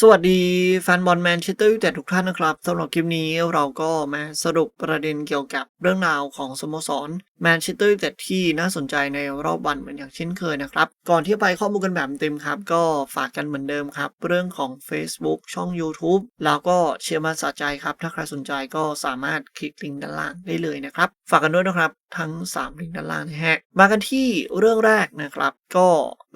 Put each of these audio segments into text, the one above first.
สวัสดีแฟนบอลแมนเชสเตอร์ยูไนเต็ดทุกท่านนะครับสำหรับคลิปนี้เราก็มาสรุปประเด็นเกี่ยวกับเรื่องราวของสโมสรแมนเชสเตอร์ยูไนเต็ดที่น่าสนใจในรอบวันเหมือนอย่างเช่นเคยนะครับ ก่อนที่ไปข้อมูลกันแบบเต็มครับ ก็ฝากกันเหมือนเดิมครับ เรื่องของ Facebook ช่อง YouTube แล้วก็เชียร์มาสะใจครับ ถ้าใครสนใจก็สามารถคลิกลิงก์ด้านล่างได้เลยนะครับ ฝากกันด้วยนะครับทั้ง 3 ลิงก์ด้านล่างนะฮะมากันที่เรื่องแรกนะครับ ก็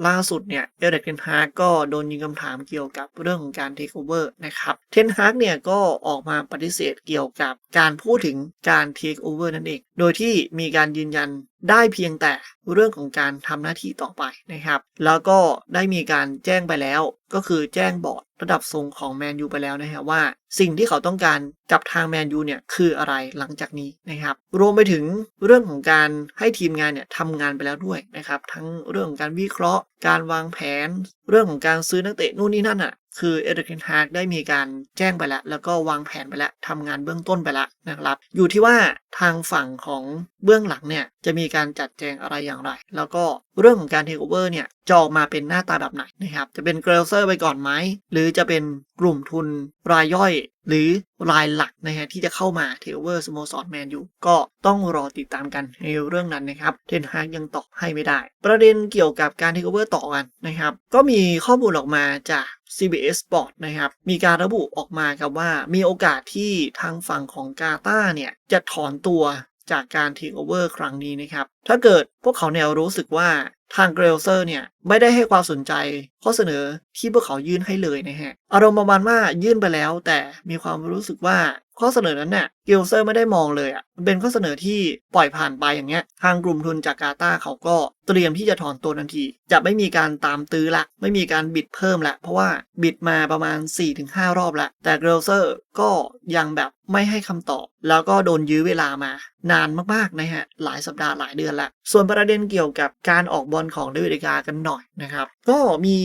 ล่าสุดเนี่ยเอเดกเทนฮากก็โดนยิงคำถามเกี่ยวกับเรื่องของการเทคโอเวอร์นะครับ เทนฮากเนี่ยก็ออกมาปฏิเสธเกี่ยวกับการพูดถึงการเทคโอเวอร์นั่นเอง โดยที่มีการยืนยันได้เพียงแต่เรื่องของการทำหน้าที่ต่อไปนะครับ แล้วก็ได้มีการแจ้งไปแล้ว ก็คือแจ้งบอร์ดระดับสูงของแมนยูไปแล้วนะฮะว่า สิ่งที่เขาต้องการกับทางแมนยูเนี่ยคืออะไรหลังจากนี้นะครับ รวมไปถึงเรื่องของการให้ทีมงานเนี่ยทำงานไปแล้วด้วยนะครับ ทั้งเรื่องของการวิเคราะห์ การวางแผน เรื่องของการซื้อนักเตะนู่นนี่นั่นอะ คือเอเดนฮากได้มีการแจ้งไปแล้ว แล้วก็วางแผนไปแล้วทำงานเบื้องต้นไปแล้วนะครับ อยู่ที่ว่าทางฝั่งของเบื้องหลังเนี่ย จะมีการจัดแจงอะไรอย่างไร แล้วก็เรื่องของการเทคโอเวอร์เนี่ยจะออกมาเป็นหน้าตาแบบไหนนะครับ จะเป็นเกรลเซอร์ไปก่อนไหม หรือจะเป็นกลุ่มทุนรายย่อย หรือรายหลักนะฮะที่จะเข้ามาเทคโอเวอร์สโมสรแมนอยู่ก็ต้องรอติดตามกันในเรื่องนั้นนะครับเทนฮากยังตอบให้ไม่ได้ ประเด็นเกี่ยวกับการเทคโอเวอร์ต่อกันนะครับ ก็มีข้อมูลออกมาจาก CBS Sport นะครับ มีการระบุออกมาครับว่า มีโอกาสที่ทางฝั่งของกาตาเนี่ยจะถอนตัวจากการเทคโอเวอร์ครั้งนี้นะครับ ถ้าเกิดพวกเขาแนวรู้สึกว่าทางเกรลเซอร์เนี่ย ไม่ได้ให้ความสนใจข้อเสนอที่พวกเขายื่นให้เลยนะฮะ อารมณ์ประมาณว่ายื่นไปแล้ว แต่มีความรู้สึกว่า ข้อเสนอนั้นเนี่ยเกลเซอร์ไม่ได้มองเลยอะมันเป็นข้อเสนอที่ปล่อยผ่านไปอย่างเงี้ย ทางกลุ่มทุนจากกาตาเขาก็เตรียมที่จะถอนตัวทันที จะไม่มีการตามตื้อละ ไม่มีการบิดเพิ่มละ เพราะว่าบิดมาประมาณ 4-5 รอบละ แต่เกลเซอร์ก็ยังแบบ ไม่ให้คำตอบ แล้วก็โดนยื้อเวลามานานมากๆนะฮะหลายสัปดาห์หลายเดือนละส่วนประเด็นเกี่ยวกับการออกบอลของเดวิดกากันหน่อยนะครับ ก็มี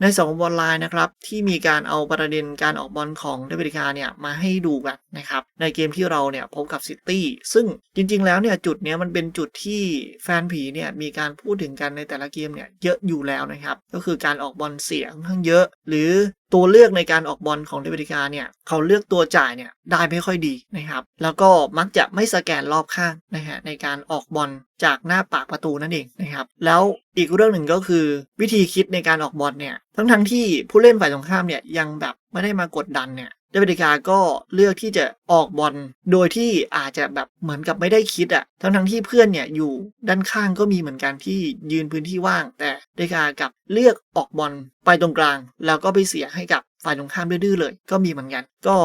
ในสองบอลไลน์นะครับ ที่มีการเอาประเด็นการออกบอลของเดวิดกาเนี่ยมาให้ดูกันนะครับ ในเกมที่เราเนี่ยพบกับซิตี้ซึ่งจริงๆแล้วเนี่ยจุดเนี้ยมันเป็นจุดที่แฟนผีเนี่ยมีการพูดถึงกันในแต่ละเกมเนี่ยเยอะอยู่แล้วนะครับ ก็คือการออกบอลเสียงทั้งเยอะ หรือ ตัวเลือกในการออกบอลของเดวิดกาเนี่ยเขาเลือกตัวจ่ายเนี่ยได้ไม่ค่อยดีนะครับ แล้วก็มักจะไม่สแกนรอบข้างนะฮะในการออกบอลจากหน้าปากประตูนั่นเองนะครับแล้วอีกเรื่องหนึ่งก็คือวิธีคิดในการออกบอลเนี่ยทั้งทั้งๆที่ผู้เล่นฝ่ายตรงข้ามเนี่ยยังแบบไม่ได้มากดดันเนี่ย เดวิดกาก็เลือกที่จะออกบอลโดยที่อาจจะแบบเหมือนกับไม่ได้คิดอะทั้งทั้งที่เพื่อนเนี่ยอยู่ด้านข้างก็มีเหมือนกันที่ยืนพื้นที่ว่าง แต่เดกากับเลือกออกบอลไปตรงกลาง แล้วก็ไปเสียให้กับฝ่ายตรงข้ามดื้อๆเลย ก็มีเหมือนกัน ก็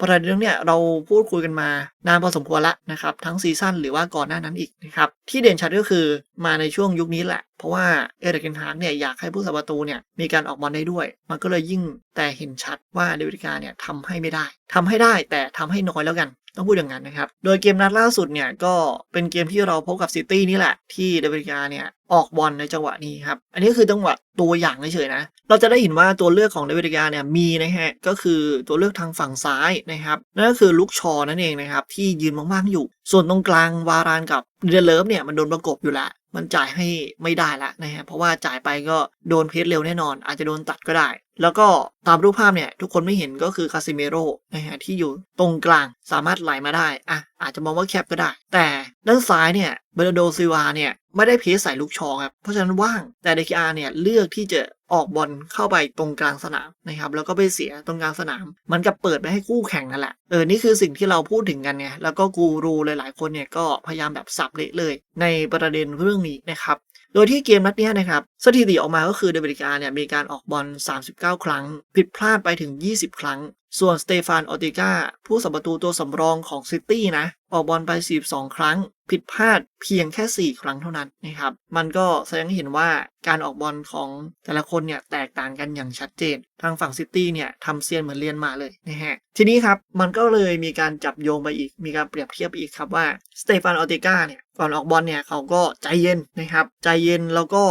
ประเด็นเรื่องเนี้ยเราพูดคุยกันมานานพอสมควรละนะครับ ทั้งซีซั่นหรือว่าก่อนหน้านั้นอีกนะครับที่เด่นชัดก็คือมาในช่วงยุคนี้แหละ เพราะว่าเอเดรกเกนฮาร์กเนี่ยอยากให้ผู้สับประตูเนี่ยมีการออกบอลได้ด้วย มันก็เลยยิ่งแต่เห็นชัดว่าเดวิดกาเนี่ยทำให้ไม่ได้ทำให้ได้แต่ทำให้น้อยแล้วกันต้องพูดอย่างนั้นนะครับ โดยเกมนัดล่าสุดเนี่ยก็เป็นเกมที่เราพบกับซิตี้นี่แหละที่เดวิดกาเนี่ย ออกบอลในจังหวะนี้ครับ อันนี้คือจังหวะตัวอย่างเฉยๆนะ เราจะได้เห็นว่าตัวเลือกของเดวิดกาเนี่ยมีนะฮะ ก็คือตัวเลือกทางฝั่งซ้ายนะครับ นั่นก็คือลุกชอนั่นเองนะครับ ที่ยืนว่างๆอยู่ ส่วนตรงกลางวารานกับเดเลิฟเนี่ยมันโดนประกบอยู่ล้วมันจ่ายให้ไม่ได้ละนะฮะ เพราะว่าจ่ายไปก็โดนเพสเร็วแน่นอน อาจจะโดนตัดก็ได้ แล้วก็ตามรูปภาพเนี่ยทุกคนไม่เห็นก็คือคาซิเมโร่นะฮะที่อยู่ตรงกลางสามารถไหลมาได้อะอาจจะมองว่าแคปก็ได้ แต่ ด้านซ้ายเนี่ยเบรโดซิวาเนี่ยไม่ได้เพสใส่ลูกชอครับ เพราะฉะนั้นว่าง แต่เดคิอาเนี่ยเลือกที่จะออกบอลเข้าไปตรงกลางสนามนะครับ แล้วก็ไปเสียตรงกลางสนาม มันกับเปิดไปให้คู่แข่งนั่นแหละ เออ นี่คือสิ่งที่เราพูดถึงกันไง แล้วก็กูรูหลายๆคนเนี่ยก็พยายามแบบสับเละเลย ในประเด็นเรื่องนี้นะครับ โดยที่เกมนัดนี้นะครับสถิติออกมาก็คือเดวิดกาเนี่ยมีการออกบอล 39 ครั้ง ผิดพลาดไปถึง 20 ครั้ง ส่วนสเตฟานออติก้าผู้สัมประตูตัวสำรองของซิตี้นะ ออกบอลไป 42 ครั้ง ผิดพลาดเพียงแค่ 4 ครั้งเท่านั้นนะครับ มันก็แสดงให้เห็นว่าการออกบอลของแต่ละคนเนี่ยแตกต่างกันอย่างชัดเจน ทางฝั่งซิตี้เนี่ยทำเซียนเหมือนเรียนมาเลยนะฮะ ทีนี้ครับมันก็เลยมีการจับโยงไปอีก มีการเปรียบเทียบไปอีกครับว่าสเตฟานออติก้าเนี่ยก่อนออกบอลเนี่ยเขาก็ใจเย็นนะครับ ใจเย็นแล้วก็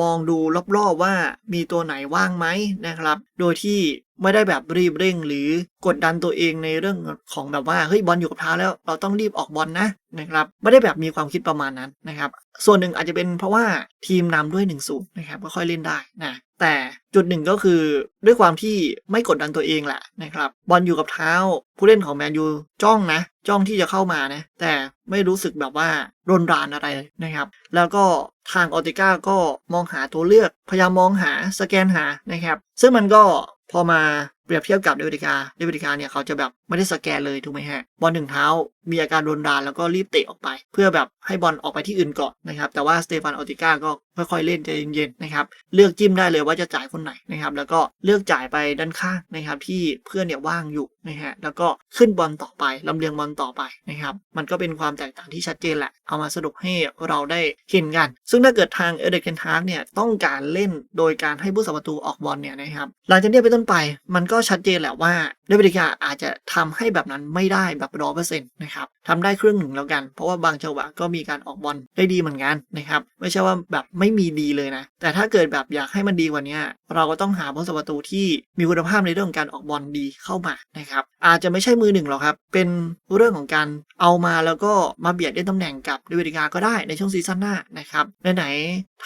มองดูรอบๆว่ามีตัวไหนว่างไหมนะครับ โดยที่ ไม่ได้แบบรีบเร่งหรือกดดันตัวเองในเรื่องของแบบว่าเฮ้ยบอลอยู่กับเท้าแล้วเราต้องรีบออกบอลนะนะครับไม่ได้แบบมีความคิดประมาณนั้นนะครับ ส่วนหนึ่งอาจจะเป็นเพราะว่าทีมนำด้วย1นศูนย์นะครับก็ค่อยเล่นได้นะแต่จุดหนึ่งก็คือด้วยความที่ไม่กดดันตัวเองแหละนะครับบอลอยู่กับเท้า ผู้เล่นของแมนยูจ้องนะ จ้องที่จะเข้ามานะแต่ไม่รู้สึกแบบว่ารนรานอะไรนะครับ แล้วก็ทางออติก้าก็มองหาตัวเลือกพยายามมองหาสแกนหานะครับ ซึ่งมันก็ พอมา เปรียบเทียบกับเดวิดิกาเดวิดิกาเนี่ยเขาจะแบบไม่ได้สแกนเลยถูกไหมฮะ บอลหนึ่งเท้า มีอาการรนรานแล้วก็รีบเตะออกไป เพื่อแบบให้บอลออกไปที่อื่นก่อนนะครับ แต่ว่าสเตฟานออติก้าก็ค่อยๆเล่นใจเย็นๆนะครับเลือกจิ้มได้เลยว่าจะจ่ายคนไหนนะครับ แล้วก็เลือกจ่ายไปด้านข้างนะครับ ที่เพื่อนเนี่ยว่างอยู่นะฮะแล้วก็ขึ้นบอลต่อไปลำเลียงบอลต่อไปนะครับ มันก็เป็นความแตกต่างที่ชัดเจนแหละเอามาสรุปให้เราได้เห็นกัน ซึ่งถ้าเกิดทางเอเดเกนทาร์กเนี่ยต้องการเล่นโดยการให้ผู้สัประตูออกบอลเนี่ยนะครับหลังจากนี้ไปต้นไปมันก็็ชัดเจนแหละว่าเดวิดกาอาจจะทำให้แบบนั้นไม่ได้แบบร้อเปอร์เซ็นต์นะครับทำได้ครึ่งหนึ่งแล้วกัน เพราะว่าบางจังหวะก็มีการออกบอลได้ดีเหมือนกันนะครับ ไม่ใช่ว่าแบบไม่มีดีเลยนะ แต่ถ้าเกิดแบบอยากให้มันดีกว่านี้เราก็ต้องหาผู้สัประตูที่มีคุณภาพในเรื่องของการออกบอลดีเข้ามานะครับ อาจจะไม่ใช่มือหนึ่งหรอกครับ เป็นเรื่องของการเอามาแล้วก็มาเบียดได้ตำแหน่งกับเดวิดกาก็ได้ในช่วงซีซั่นหน้านะครับไหน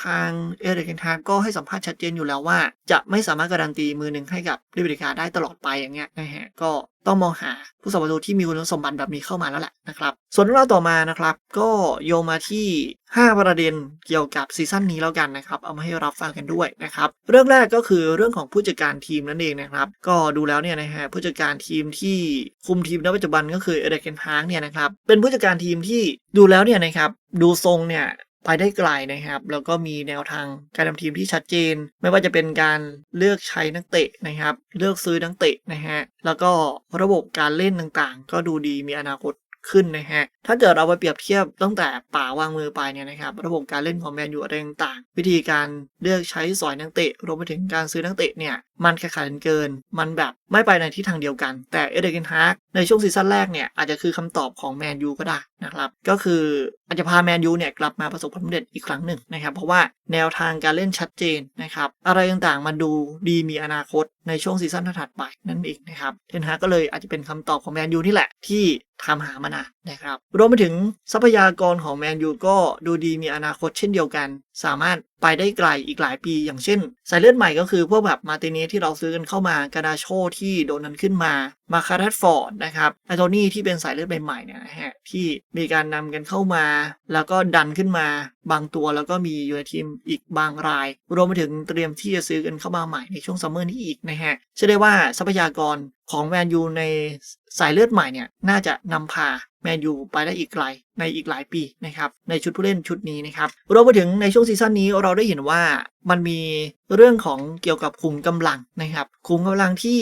ทางเอเดเกนทาก็ให้สัมภาษณ์ชัดเจนอยู่แล้วว่า จะไม่สามารถการันตีมือหนึ่งให้กับเดวิดกาได้ตลอดไปอย่างเงี้ยนะฮะก็ต้องมองหาผู้สัมประตูที่มีคุณสมบัติแบบนี้เข้ามาแล้วแหละนะครับ ส่วนเรื่องราวต่อมานะครับ ก็โยงมาที่ 5 ประเด็นเกี่ยวกับซีซั่นนี้แล้วกันนะครับ เอามาให้รับฟังกันด้วยนะครับ เรื่องแรกก็คือเรื่องของผู้จัดการทีมนั่นเองนะครับ ก็ดูแล้วเนี่ยนะฮะผู้จัดการทีมที่คุมทีมณปัจจุบันก็คือเอเดเกนฮางเนี่ยนะครับเป็นผู้จัดการทีมที่ดูแล้วเนี่ยนะครับดูทรงเนี่ย ไปได้ไกลนะครับ แล้วก็มีแนวทางการทำทีมที่ชัดเจน ไม่ว่าจะเป็นการเลือกใช้นักเตะนะครับ เลือกซื้อนักเตะนะฮะแล้วก็ระบบการเล่นต่างๆ ก็ดูดีมีอนาคต ขึ้นนะฮะ ถ้าเกิดเราไปเปรียบเทียบตั้งแต่ป่าวางมือไปเนี่ยนะครับ ระบบการเล่นของแมนยูอะไรต่างๆ วิธีการเลือกใช้สอยนักเตะรวมไปถึงการซื้อนักเตะเนี่ย มันแข่งขันเกิน มันแบบไม่ไปในทิศทางเดียวกัน แต่เอเดเกนฮาร์กในช่วงซีซั่นแรกเนี่ยอาจจะคือคำตอบของแมนยูก็ได้นะครับ ก็คืออาจจะพาแมนยูเนี่ยกลับมาประสบความสำเร็จอีกครั้งหนึ่งนะครับ เพราะว่าแนวทางการเล่นชัดเจนนะครับ อะไรต่างๆมันดูดีมีอนาคต ในช่วงซีซั่นถัดไปนั่นเองนะครับเทนฮากก็เลยอาจจะเป็นคำตอบของแมนยูนี่แหละที่ทำหามานานนะครับรวมไปถึงทรัพยากรของแมนยูก็ดูดีมีอนาคตเช่นเดียวกัน สามารถ ไปได้ไกลอีกหลายปีอย่างเช่น สายเลือดใหม่ก็คือพวกแบบมาติเนสที่เราซื้อกันเข้ามากาดาโชที่โดนนั้นขึ้นมา มาคาร์ดฟอร์ดนะครับไอโทนี่ที่เป็นสายเลือดใหม่ๆเนี่ยนะฮะที่มีการนำกันเข้ามา แล้วก็ดันขึ้นมาบางตัวแล้วก็มีอยู่ในทีมอีกบางราย รวมไปถึงเตรียมที่จะซื้อกันเข้ามาใหม่ในช่วงซัมเมอร์นี้อีกนะฮะเชื่อได้ว่าทรัพยากร ของแมนยูในสายเลือดใหม่เนี่ยน่าจะนำพาแมนยูไปได้อีกไกลในอีกหลายปีนะครับในชุดผู้เล่นชุดนี้นะครับรวมไปถึงในช่วงซีซั่นนี้เราได้เห็นว่ามันมีเรื่องของเกี่ยวกับคุมกำลังนะครับคุมกำลังที่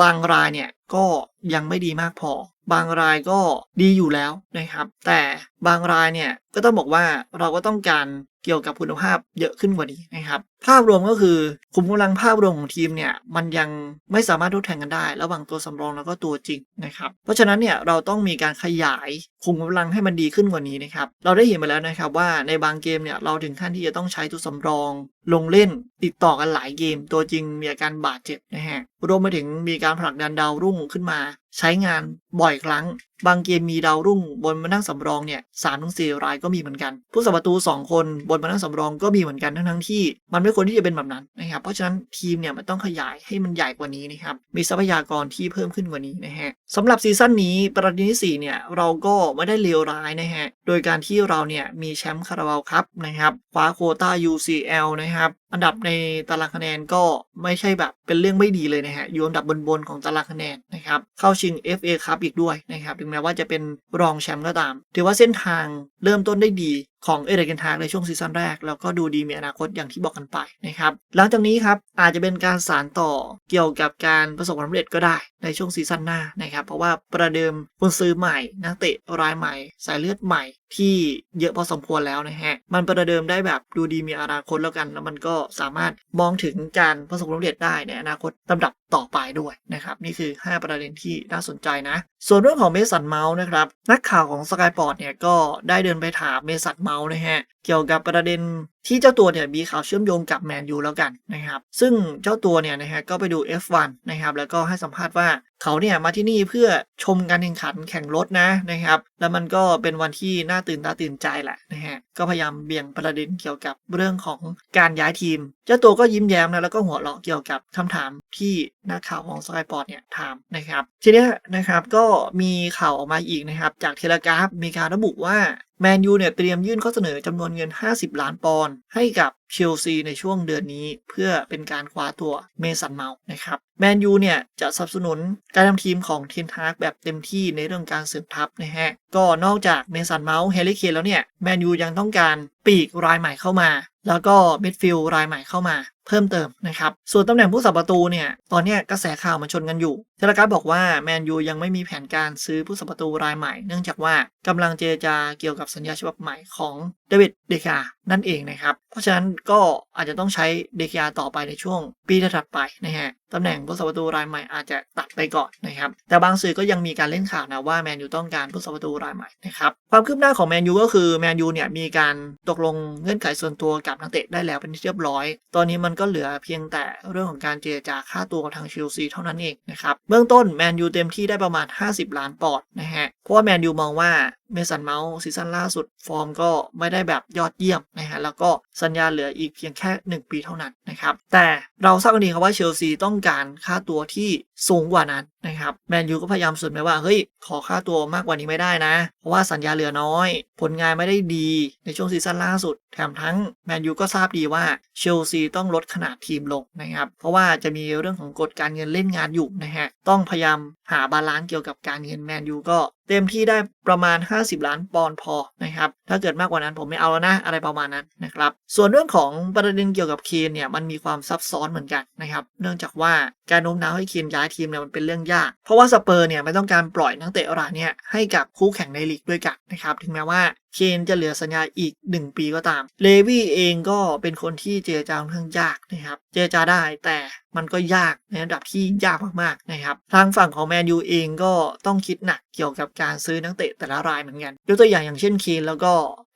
บางรายเนี่ยก็ยังไม่ดีมากพอ บางรายก็ดีอยู่แล้วนะครับ แต่บางรายเนี่ยก็ต้องบอกว่าเราก็ต้องการเกี่ยวกับคุณภาพเยอะขึ้นกว่านี้นะครับ ภาพรวมก็คือคุมกำลังภาพรวมของทีมเนี่ยมันยังไม่สามารถทดแทนกันได้ ระหว่างตัวสำรองแล้วก็ตัวจริงนะครับ เพราะฉะนั้นเนี่ยเราต้องมีการขยายคุมกำลังให้มันดีขึ้นกว่านี้นะครับ เราได้เห็นมาแล้วนะครับว่าในบางเกมเนี่ยเราถึงขั้นที่จะต้องใช้ตัวสำรอง ลงเล่นติดต่อกันหลายเกม ตัวจริงมีอาการบาดเจ็บนะฮะรวมไปถึงมีการผลักดันดาวรุ่งขึ้นมา Huh. ใช้งานบ่อยครั้ง บางเกมมีดาวรุ่งบนมานั่งสำรองเนี่ยสามถึงสี่รายก็มีเหมือนกัน ผู้สัมประตู 2 คนบนมานั่งสำรองก็มีเหมือนกันทั้งทั้งที่ มันไม่ควรที่จะเป็นแบบนั้นนะครับ เพราะฉะนั้นทีมเนี่ยมันต้องขยายให้มันใหญ่กว่านี้นะครับ มีทรัพยากรที่เพิ่มขึ้นกว่านี้นะฮะสำหรับซีซั่นนี้ประเด็นที่4เนี่ยเราก็ไม่ได้เลวร้ายนะฮะ โดยการที่เราเนี่ยมีแชมป์คาราบาวครับนะครับคว้าโคต้า UCL นะครับอันดับในตารางคะแนนก็ไม่ใช่แบบเป็นเรื่องไม่ดีเลยนะฮะอยู่อันดับบนๆของตารางคะแนนนะครับเข้าชิง FA คัพอีกด้วยนะครับ ถึงแม้ว่าจะเป็นรองแชมป์ก็ตาม ถือว่าเส้นทางเริ่มต้นได้ดีของเอเดเกนทางในช่วงซีซั่นแรก แล้วก็ดูดีมีอนาคตอย่างที่บอกกันไปนะครับหลังจากนี้ครับอาจจะเป็นการสานต่อเกี่ยวกับการประสบความสำเร็จก็ได้ในช่วงซีซั่นหน้านะครับ เพราะว่าประเดิมคุณซื้อใหม่นักเตะรายใหม่ สายเลือดใหม่ที่เยอะพอสมควรแล้วนะฮะมันประเดิมได้แบบดูดีมีอนาคตแล้วกัน แล้วมันก็สามารถมองถึงการประสบความสำเร็จได้ในอนาคตลำดับต่อไปด้วยนะครับนี่คือ 5 ประเด็นที่น่าสนใจนะ ส่วนเรื่องของเมสันเมาส์นะครับนักข่าวของสกายปอร์ตเนี่ยก็ได้เดินไปถามเมสันเมาส์นะฮะ เกี่ยวกับประเด็น ที่เจ้าตัวเนี่ยมีข่าวเชื่อมโยงกับแมนยูแล้วกันนะครับ ซึ่งเจ้าตัวเนี่ยนะฮะก็ไปดู F1 นะครับ แล้วก็ให้สัมภาษณ์ว่าเขาเนี่ยมาที่นี่เพื่อชมการแข่งขันแข่งรถนะนะครับ แล้วมันก็เป็นวันที่น่าตื่นตาตื่นใจแหละนะฮะ ก็พยายามเบี่ยงประเด็นเกี่ยวกับเรื่องของการย้ายทีม เจ้าตัวก็ยิ้มแย้มนะแล้วก็หัวเราะเกี่ยวกับคำถามที่นักข่าวของสกายปอร์ตเนี่ยถามนะครับ ทีนี้นะครับก็มีข่าวออกมาอีกนะครับ จากเทเลกราฟมีการระบุว่าแมนยูเนี่ยเตรียมยื่นข้อเสนอจำนวนเงิน 50 ล้านปอนด์ให้กับเชลซีในช่วงเดือนนี้เพื่อเป็นการคว้าตัวเมสันเมาส์นะครับแมนยูเนี่ยจะสนับสนุนการทำทีมของเทนฮากแบบเต็มที่ในเรื่องการเสริมทัพนะฮะก็นอกจากเมสันเมาส์เฮลิเคนแล้วเนี่ยแมนยูยังต้องการปีกรายใหม่เข้ามา แล้วก็มิดฟิลด์รายใหม่เข้ามาเพิ่มเติมนะครับ ส่วนตำแหน่งผู้สับประตูเนี่ย ตอนนี้กระแสข่าวมันชนกันอยู่เทเลกราฟบอกว่าแมนยูยังไม่มีแผนการซื้อผู้สับประตูรายใหม่ เนื่องจากว่ากำลังเจรจาเกี่ยวกับสัญญาฉบับใหม่ของเดวิดเดคานั่นเองนะครับ เพราะฉะนั้นก็อาจจะต้องใช้เดกยาต่อไปในช่วงปีถัดไปนะฮะตำแหน่งผู้สัประตูรายใหม่อาจจะตัดไปก่อนนะครับ แต่บางสื่อก็ยังมีการเล่นข่าวนะว่าแมนยูต้องการผู้สัประตูรายใหม่นะครับ ความคืบหน้าของแมนยูก็คือแมนยูเนี่ยมีการตกลงเงื่อนไขส่วนตัวกับนักเตะได้แล้วเป็นที่เรียบร้อย ตอนนี้มันก็เหลือเพียงแต่เรื่องของการเจรจาค่าตัวกับทางเชลซีเท่านั้นเองนะครับ เบื้องต้นแมนยูเต็มที่ได้ประมาณ 50 ล้านปอนด์นะฮะ เพราะว่าแมนยูมองว่าเมสันเมาส์ซีซั่นล่าสุดฟอร์มก็ไม่ได้แบบยอดเยี่ยมนะฮะ แล้วก็สัญญาเหลืออีกเพียงแค่ 1 ปีเท่านั้นนะครับ แต่เราทราบกันดีครับว่าเชลซีต้องการค่าตัวที่สูงกว่านั้น นะครับแมนยูก็พยายามสุดไปว่าเฮ้ยขอค่าตัวมากกว่านี้ไม่ได้นะ เพราะว่าสัญญาเหลือน้อย ผลงานไม่ได้ดีในช่วงซีซั่นล่าสุด แถมทั้งแมนยูก็ทราบดีว่าเชลซีต้องลดขนาดทีมลงนะครับเพราะว่าจะมีเรื่องของกฎการเงินเล่นงานอยู่นะฮะต้องพยายามหาบาลานซ์เกี่ยวกับการเงินแมนยูก็เต็มที่ได้ประมาณ 50 ล้านปอนด์พอนะครับ ถ้าเกิดมากกว่านั้นผมไม่เอาแล้วนะ อะไรประมาณนั้นนะครับ ส่วนเรื่องของประเด็นเกี่ยวกับเคนเนี่ยมันมีความซับซ้อนเหมือนกันนะครับ เนื่องจากว่าการโน้มน้าวให้เคนย้ายทีมเนี่ยมันเป็นเรื่องยากเพราะว่าสเปอร์เนี่ยไม่ต้องการปล่อยนักเตะรายเนี่ยให้กับคู่แข่งในลีกด้วยกันนะครับ ถึงแม้ว่า เคนจะเหลือสัญญาอีก 1 ปีก็ตาม เลวี่เองก็เป็นคนที่เจรจาค่อนข้างยากนะครับ เจรจาได้แต่มันก็ยากในระดับที่ยากมากๆนะครับทางฝั่งของแมนยูเองก็ต้องคิดหนักเกี่ยวกับการซื้อนักเตะแต่ละรายเหมือนกันยกตัวอย่างอย่างเช่นเคนแล้วก็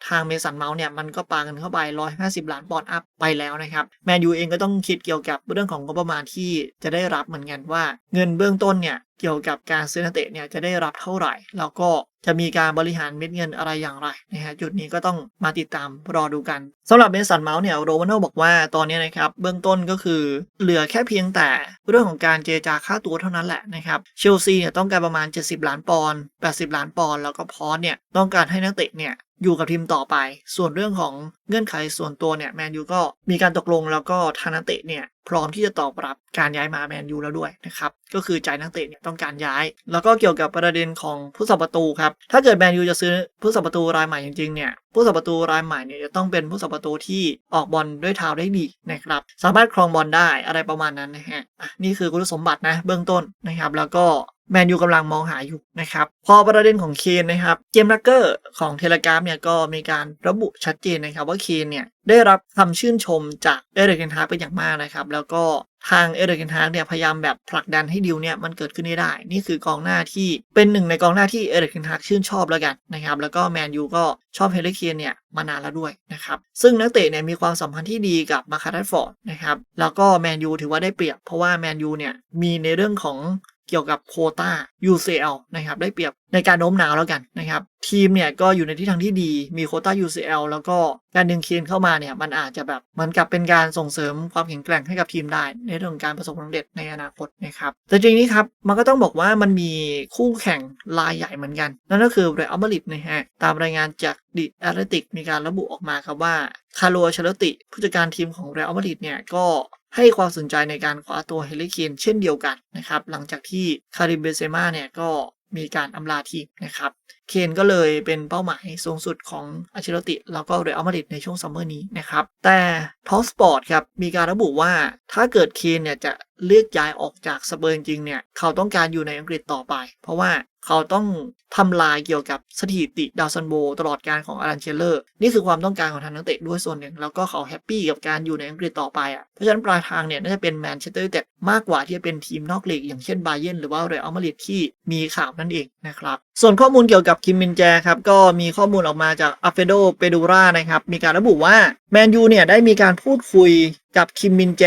ทางเมสันเมาส์เนี่ยมันก็ปากันเข้าไป 150 ล้านปอนด์อัพไปแล้วนะครับแมนยูเองก็ต้องคิดเกี่ยวกับเรื่องของงบประมาณที่จะได้รับเหมือนกันว่า เงินเบื้องต้นเนี่ยเกี่ยวกับการซื้อนักเตะเนี่ยจะได้รับเท่าไหร่ แล้วก็ จะมีการบริหารเม็ดเงินอะไรอย่างไรนะฮะจุดนี้ก็ต้องมาติดตามรอดูกันสำหรับเบสันเมาส์เนี่ยโรวานโนบอกว่าตอนนี้นะครับเบื้องต้นก็คือเหลือแค่เพียงแต่เรื่องของการเจรจาค่าตัวเท่านั้นแหละนะครับเชลซีเนี่ยต้องการประมาณ 70 ล้านปอนด์80 ล้านปอนด์แล้วก็พอสเนี่ยต้องการให้นักเตะเนี่ย อยู่กับทีมต่อไป ส่วนเรื่องของเงื่อนไขส่วนตัวเนี่ยแมนยูก็มีการตกลงแล้วก็ทางนักเตะเนี่ยพร้อมที่จะตอบรับการย้ายมาแมนยูแล้วด้วยนะครับก็คือใจนักเตะเนี่ยต้องการย้าย แล้วก็เกี่ยวกับประเด็นของผู้สับประตูครับถ้าเกิดแมนยูจะซื้อผู้สับประตูรายใหม่จริงๆเนี่ยผู้สับประตูรายใหม่เนี่ยจะต้องเป็นผู้สับประตูที่ออกบอลด้วยเท้าได้ดีนะครับสามารถครองบอลได้อะไรประมาณนั้นนะฮะอะนี่คือคุณสมบัตินะเบื้องต้นนะครับแล้วก็ แมนยูกำลังมองหาอยู่นะครับ พอประเด็นของเคนนะครับเจมส์ลักเกอร์ของเทเลกราฟเนี่ยก็มีการระบุชัดเจนนะครับว่าเคนเนี่ยได้รับคำชื่นชมจากเอเดรเกนทาร์กเป็นอย่างมากนะครับ แล้วก็ทางเอเดรเกนทาร์กเนี่ยพยายามแบบผลักดันให้ดิวเนี่ยมันเกิดขึ้นได้ นี่คือกองหน้าที่เป็นหนึ่งในกองหน้าที่เอเดรเกนทาร์กชื่นชอบแล้วกันนะครับ แล้วก็แมนยูก็ชอบเฮเลเคนเนี่ยมานานแล้วด้วยนะครับ ซึ่งนักเตะเนี่ยมีความสัมพันธ์ที่ดีกับมาคาร์ดฟอร์ดนะครับ แล้วก็แมนยูถือว่าได้เปรียบเพราะว่าแมนยูเนี่ยมีในเรื่องของ เกี่ยวกับโคต้า UCL นะครับได้เปรียบในการโน้มน้าวแล้วกันนะครับทีมเนี่ยก็อยู่ในที่ทางที่ดีมีโคต้า UCL แล้วก็การดึงเคนเข้ามาเนี่ยมันอาจจะแบบเหมือนกับเป็นการส่งเสริมความแข็งแกร่งให้กับทีมได้ ในเรื่องของการประสบความสำเร็จในอนาคตนะครับแต่จริงนี้ครับมันก็ต้องบอกว่ามันมีคู่แข่งรายใหญ่เหมือนกัน นั่นก็คือเรอัลมาดริดนะฮะตามรายงานจากดิแอตเลติกมีการระบุออกมาครับว่าคาร์โลเชลติ ผู้จัดการทีมของเรอัลมาดริดเนี่ยก็ ให้ความสนใจในการคว้าตัวเฮลิเคนเช่นเดียวกันนะครับ หลังจากที่คาริมเบเซมาเนี่ยก็มีการอำลาทีมนะครับ เคนก็เลยเป็นเป้าหมายสูงสุดของอัชรติ แล้วก็เรอัลมาดริดในช่วงซัมเมอร์นี้นะครับ แต่ท็อปสปอร์ตครับ มีการระบุว่าถ้าเกิดเคนเนี่ยจะเลือกย้ายออกจากสเปอร์จริงเนี่ย เขาต้องการอยู่ในอังกฤษต่อไป เพราะว่าเขาต้องทำลายเกี่ยวกับสถิติดาวซันโบตลอดการของอารันเชลเลอร์ นี่คือความต้องการของทางนักเตะด้วยส่วนหนึ่ง แล้วก็เขาแฮปปี้กับการอยู่ในอังกฤษต่อไปอะเพราะฉะนั้นปลายทางเนี่ยน่าจะเป็นแมนเชสเตอร์ยูไนเต็ดมากกว่าที่จะเป็นทีมนอกลีกอย่างเช่นบาเยนหรือว่าเรอัลมาดริดที่มีข่าวนั่นเองนะครับส่วนข้อมูลเกี่ยวกับคิมมินแจครับ ก็มีข้อมูลออกมาจากอัฟเฟโดเปดูรานะครับ มีการระบุว่าแมนยูเนี่ยได้มีการพูดคุยกับคิมมินแจ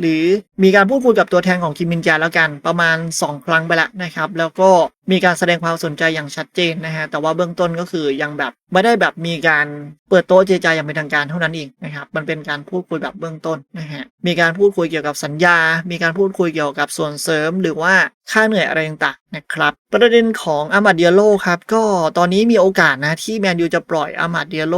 หรือมีการพูดคุยกับตัวแทนของคิมมินแจแล้วกันประมาณ 2 ครั้งไปแล้วนะครับ แล้วก็มีการแสดงความสนใจอย่างชัดเจนนะฮะแต่ว่าเบื้องต้นก็คือยังแบบไม่ได้แบบมีการเปิดโต๊ะเจรจาอย่างเป็นทางการเท่านั้นเองนะครับมันเป็นการพูดคุยแบบเบื้องต้นนะฮะมีการพูดคุยเกี่ยวกับสัญญา มีการพูดคุยเกี่ยวกับส่วนเสริม หรือว่าค่าเหนื่อยอะไรต่างๆนะครับประเด็นของอามาเดียโลครับก็ตอนนี้มีโอกาสนะที่แมนยูจะปล่อยอามาเดียโล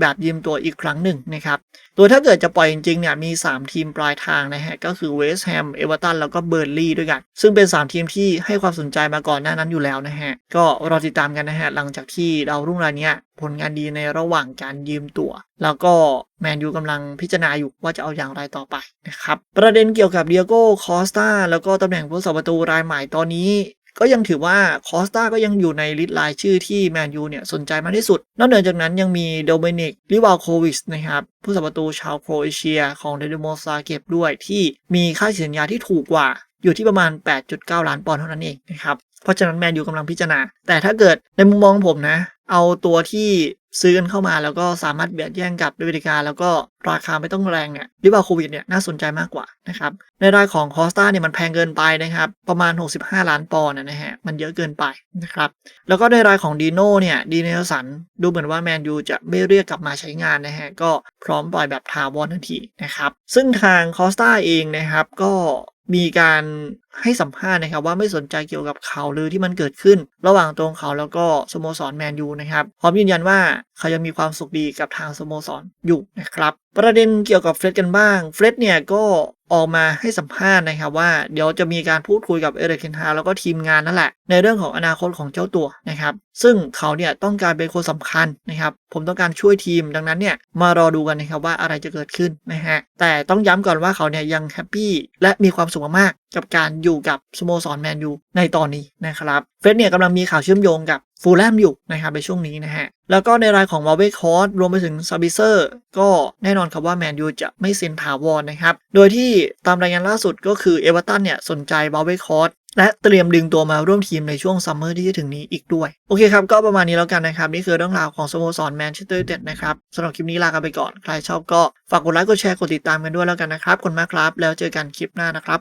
แบบยืมตัวอีกครั้งหนึ่งนะครับโดยถ้าเกิดจะปล่อยจริงๆเนี่ยมี 3 ทีมปลายทางนะฮะ ก็คือเวสต์แฮม เอเวอร์ตัน แล้วก็เบอร์ลี่ด้วยกัน ซึ่งเป็น 3 ทีมที่ให้ความสนใจมาก่อนหน้านั้นอยู่แล้วนะฮะ ก็รอติดตามกันนะฮะ หลังจากที่ดาวรุ่งรายเนี้ยผลงานดีในระหว่างการยืมตัว แล้วก็แมนยูกำลังพิจารณาอยู่ว่าจะเอาอย่างไรต่อไปนะครับ ประเด็นเกี่ยวกับเดียโก้คอสตาแล้วก็ตำแหน่งผู้สัประตูรายใหม่ตอนนี้ ก็ยังถือว่าคอสตาก็ยังอยู่ในลิสต์รายชื่อที่แมนยูเนี่ยสนใจมากที่สุด นอกเหนือจากนั้นยังมีโดเมนิกลิวาโควิชนะครับผู้สัประตูชาวโครเอเชียของเดนโมซาเก็บด้วยที่มีค่าสัญญาที่ถูกกว่าอยู่ที่ประมาณ 8.9 ล้านปอนด์เท่านั้นเองนะครับ เพราะฉะนั้นแมนยูกำลังพิจารณา แต่ถ้าเกิดในมุมมองผมนะ เอาตัวที่ ซื้อกันเข้ามาแล้วก็สามารถเบียดแย่งกับบริการแล้วก็ราคาไม่ต้องแรงเนี่ยลิบาโควิดเนี่ยน่าสนใจมากกว่านะครับในรายของคอสตาเนี่ยมันแพงเกินไปนะครับ ประมาณ 65 ล้านปอนด์นะฮะมันเยอะเกินไปนะครับแล้วก็ในรายของดีโน่เนี่ยดีเนลสันดูเหมือนว่าแมนยูจะไม่เรียกกลับมาใช้งานนะฮะก็พร้อมปล่อยแบบทาวอนทันทีนะครับซึ่งทางคอสตาเองนะครับก็มีการให้สัมภาษณ์นะครับว่าไม่สนใจเกี่ยวกับข่าวลือที่มันเกิดขึ้น ระหว่างตรงเขาแล้วก็สโมสรแมนยูนะครับพร้อมยืนยันว่าเขายังมีความสุขดีกับทางสโมสรอยู่นะครับประเด็นเกี่ยวกับเฟร็ดกันบ้างเฟร็ดเนี่ยก็ออกมาให้สัมภาษณ์นะครับว่าเดี๋ยวจะมีการพูดคุยกับเอริกเคนฮาแล้วก็ทีมงานนั่นแหละ ในเรื่องของอนาคตของเจ้าตัวนะครับ ซึ่งเขาเนี่ยต้องการเป็นคนสำคัญนะครับ ผมต้องการช่วยทีมดังนั้นเนี่ยมารอดูกันนะครับว่าอะไรจะเกิดขึ้นนะฮะแต่ต้องย้ำก่อนว่าเขาเนี่ยยังแฮปปี้และมีความสุขมาก กับการอยู่กับสโมสรแมนยูในตอนนี้นะครับเฟร็ดเนี่ยกำลังมีข่าวเชื่อมโยงกับฟูลแลมอยู่นะครับในช่วงนี้นะฮะ แล้วก็ในรายของวอลเวคอร์สรวมไปถึงซาบิเซอร์ก็แน่นอนครับว่าแมนยูจะไม่เซ็นถาวรนะครับ โดยที่ตามรายงานล่าสุดก็คือเอเวอร์ตันเนี่ยสนใจวอลเวคอร์สและเตรียมดึงตัวมาร่วมทีมในช่วงซัมเมอร์ที่จะถึงนี้อีกด้วย โอเคครับ ก็ประมาณนี้แล้วกันนะครับ นี่คือเรื่องราวของสโมสรแมนเชสเตอร์ยูไนเต็ดนะครับสำหรับคลิปนี้ลากันไปก่อน ใครชอบก็ฝากกดไลค์กดแชร์กดติดตามกันด้วยแล้วกันนะครับคุณมากครับ แล้วเจอกันคลิปหน้านะครับ